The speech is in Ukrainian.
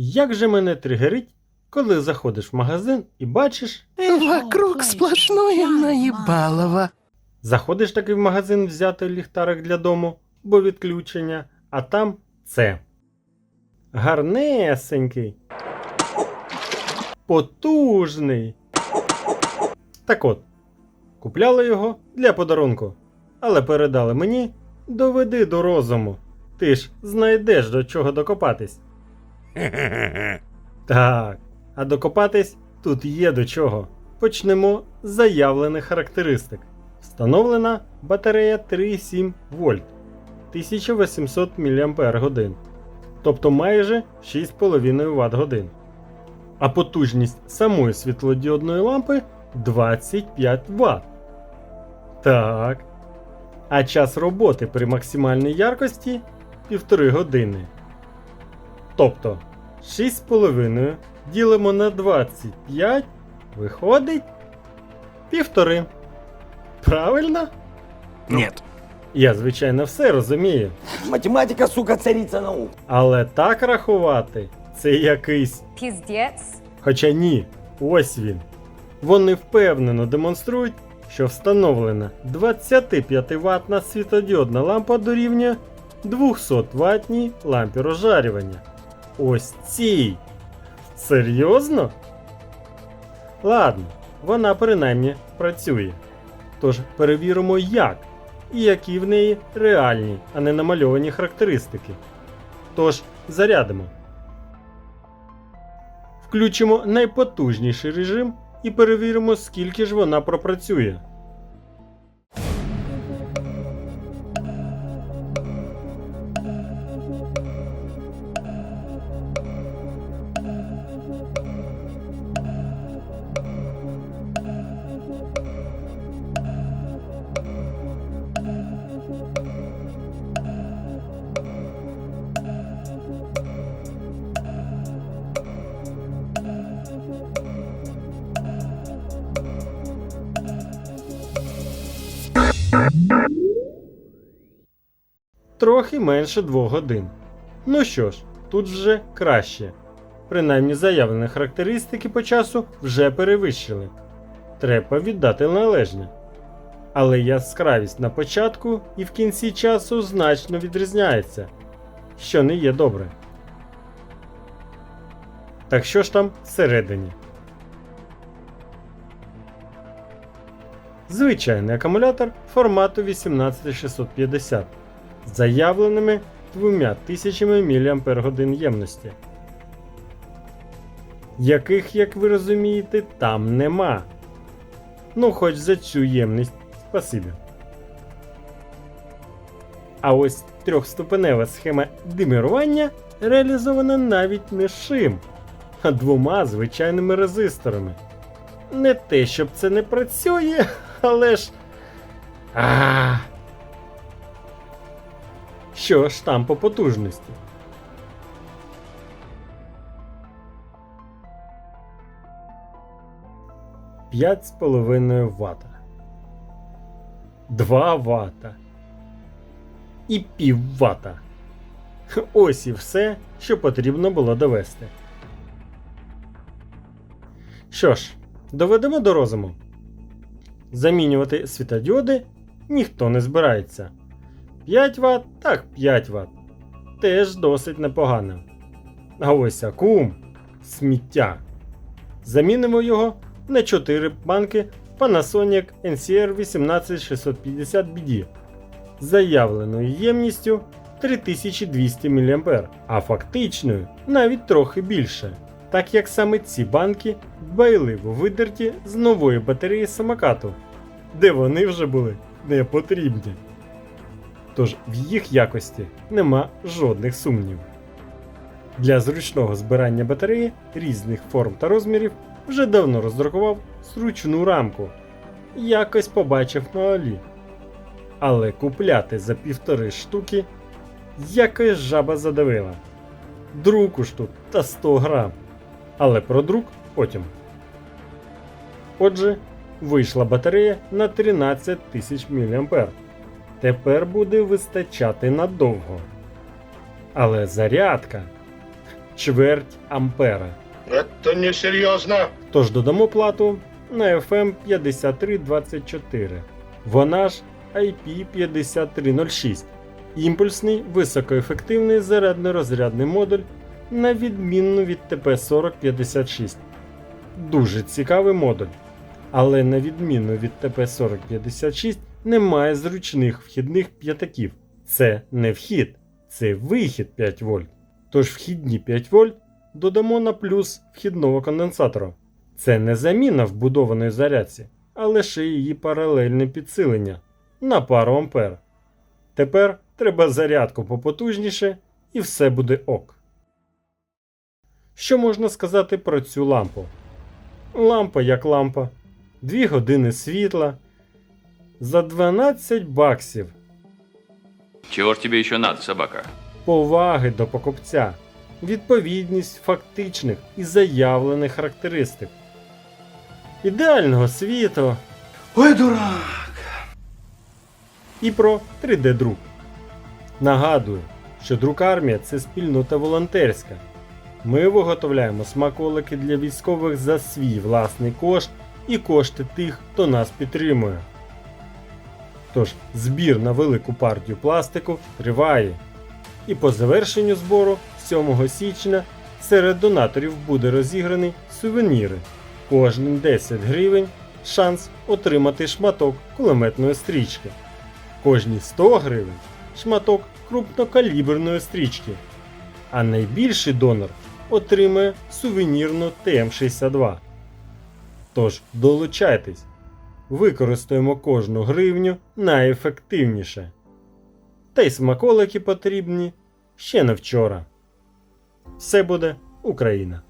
Як же мене тригерить, коли заходиш в магазин і бачиш, Вокруг сплошное наебалово. заходиш таки в магазин взяти ліхтарик для дому, бо відключення, а там це. Гарнесенький. Потужний. Так от, купляли його для подарунку, але передали мені доведи до розуму. Ти ж знайдеш до чого докопатись. Так, а докопатись тут є до чого. Почнемо з заявлених характеристик. Встановлена батарея 3,7 вольт 1800 мАч, тобто майже 6,5 Вт. А потужність самої світлодіодної лампи 25 Вт. Так. А час роботи при максимальній яркості 1,5 години. Тобто 6,5 ділимо на 25 виходить півтори. Правильно? Нет. Я, звичайно, все розумію. Математика, сука, царица наук. Але так рахувати це якийсь. Піздець. Хоча ні, ось він. Вони впевнено демонструють, що встановлена 25 ватна світодіодна лампа дорівнює 200 ватній лампі розжарювання. Ось цій. Серйозно? Ладно, вона принаймні працює. Тож перевіримо як і які в неї реальні, а не намальовані характеристики. Тож зарядимо. Включимо найпотужніший режим і перевіримо, скільки ж вона пропрацює. Трохи менше 2 годин. Ну що ж, тут вже краще. Принаймні заявлені характеристики по часу вже перевищили. Треба віддати належне. Але яскравість на початку і в кінці часу значно відрізняється, що не є добре. Так що ж там всередині? Звичайний акумулятор формату 18650 з заявленими 2000 мАч ємності, яких, як ви розумієте, там нема. Ну, хоч за цю ємність спасибі. А ось трьохступенева схема димірування реалізована навіть не шим, а двома звичайними резисторами. Не те, щоб це не працює, але ж. А. Що ж там по потужності? П'ять з половиною вата. Два вата. І пів вата. Ось і все, що потрібно було довести. Що ж, доведемо до розуму. Замінювати світодіоди ніхто не збирається. 5 Вт, так 5 Вт. Теж досить непогано. А ось акум сміття. Замінимо його на 4 банки Panasonic NCR 18650 BD з заявленою ємністю 3200 мА, а фактичною навіть трохи більше. Так як саме ці банки дбайливо видерті з нової батареї самокату, де вони вже були не потрібні. Тож в їх якості нема жодних сумнівів. Для зручного збирання батареї різних форм та розмірів вже давно роздрукував зручну рамку. Якось побачив на Алі. Але купляти за півтори штуки якось жаба задавила. Друку ж тут та 100 грам. Але про друк потім. Отже, вийшла батарея на 13 тисяч мА. Тепер буде вистачати надовго. Але зарядка. чверть ампера. Это несерьезно. Тож додамо плату на FM 5324. Вона ж IP 5306. Імпульсний високоефективний зарядно-розрядний модуль на відмінну від TP4056. Дуже цікавий модуль. Але на відміну від TP4056 немає зручних вхідних п'ятаків. Це не вхід, це вихід 5 вольт. Тож вхідні 5 вольт додамо на плюс вхідного конденсатора. Це не заміна вбудованої зарядці, а лише її паралельне підсилення на пару ампер. Тепер треба зарядку попотужніше і все буде ок. Що можна сказати про цю лампу? Лампа як лампа, 2 години світла за 12 баксів Чего ж тебе еще надо, собака? поваги до покупця, відповідність фактичних і заявлених характеристик, ідеального світу Ой, дурак. і про 3D-друк. Нагадую, що друкармія це спільнота волонтерська. Ми виготовляємо смаколики для військових за свій власний кошт і кошти тих, хто нас підтримує. Тож, збір на велику партію пластику триває. І по завершенню збору 7 січня серед донаторів буде розіграний сувеніри. Кожним 10 гривень шанс отримати шматок кулеметної стрічки. Кожні 100 гривень шматок крупнокаліберної стрічки. А найбільший донор отримає сувенірну ТМ62. Тож долучайтесь, використаємо кожну гривню найефективніше. Та й смаколики потрібні ще не вчора. Все буде Україна!